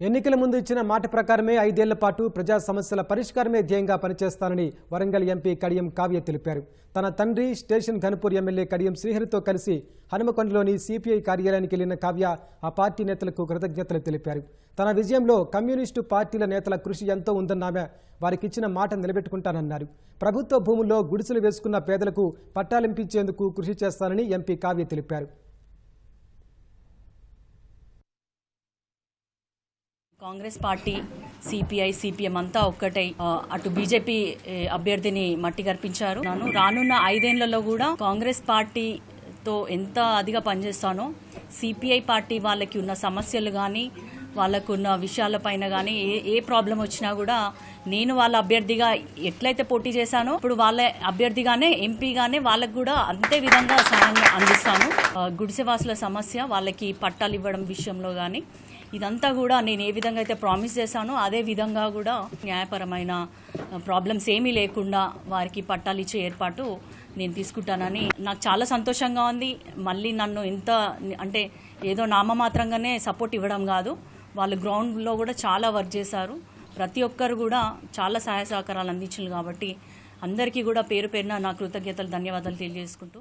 ఎన్నికల ముందు ఇచ్చిన మాట ప్రకారమే ఐదేళ్ళ పాటు ప్రజా సమస్యల పరిష్కారమే ధ్యేయంగా పనిచేస్తానని వరంగల్ ఎంపీ కడియం కావ్య తెలిపారు. తన తండ్రి స్టేషన్ ఘనపూర్ ఎమ్మెల్యే కడియం శ్రీహరితో కలిసి హనుమకొండలోని సిపిఐ కార్యాలయానికి వెళ్ళిన కావ్య ఆ పార్టీ నేతలకు కృతజ్ఞతలు తెలిపారు. తన విజయంలో కమ్యూనిస్టు పార్టీల నేతల కృషి ఎంతో ఉందన్నామె వారికిచ్చిన మాట నిలబెట్టుకుంటానన్నారు. ప్రభుత్వ భూముల్లో గుడిసెలు వేసుకున్న పేదలకు పట్టాలింపించేందుకు కృషి చేస్తానని ఎంపీ కావ్య తెలిపారు. కాంగ్రెస్ పార్టీ సిపిఐ సిపిఎం అంతా ఒక్కటై. అటు బీజేపీ అభ్యర్థిని మట్టి గర్పించారు నన్ను రానున్న ఐదేళ్ళలో కూడా కాంగ్రెస్ పార్టీతో ఎంత అదిగా పనిచేస్తానో సిపిఐ పార్టీ వాళ్ళకి ఉన్న సమస్యలు కానీ వాళ్ళకున్న విషయాలపైన కానీ ఏ ఏ ప్రాబ్లం వచ్చినా కూడా నేను వాళ్ళ అభ్యర్థిగా ఎట్లయితే పోటీ చేశానో ఇప్పుడు వాళ్ళ అభ్యర్థిగానే ఎంపీగానే వాళ్ళకు కూడా అంతే విధంగా సహాయం అందిస్తాను. గుడిసెవాసుల సమస్య వాళ్ళకి పట్టాలు ఇవ్వడం విషయంలో కానీ ఇదంతా కూడా నేను ఏ విధంగా అయితే ప్రామిస్ చేశానో అదే విధంగా కూడా న్యాయపరమైన ప్రాబ్లమ్స్ ఏమీ లేకుండా వారికి పట్టాలు ఇచ్చే ఏర్పాటు నేను తీసుకుంటానని నాకు చాలా సంతోషంగా ఉంది. మళ్ళీ నన్ను ఇంత అంటే ఏదో నామమాత్రంగానే సపోర్ట్ ఇవ్వడం కాదు. వాళ్ళు గ్రౌండ్లో కూడా చాలా వర్క్ చేశారు. ప్రతి ఒక్కరు కూడా చాలా సహాయ సహకారాలు అందించారు కాబట్టి అందరికీ కూడా పేరు పేరున నా కృతజ్ఞతలు ధన్యవాదాలు తెలియజేసుకుంటూ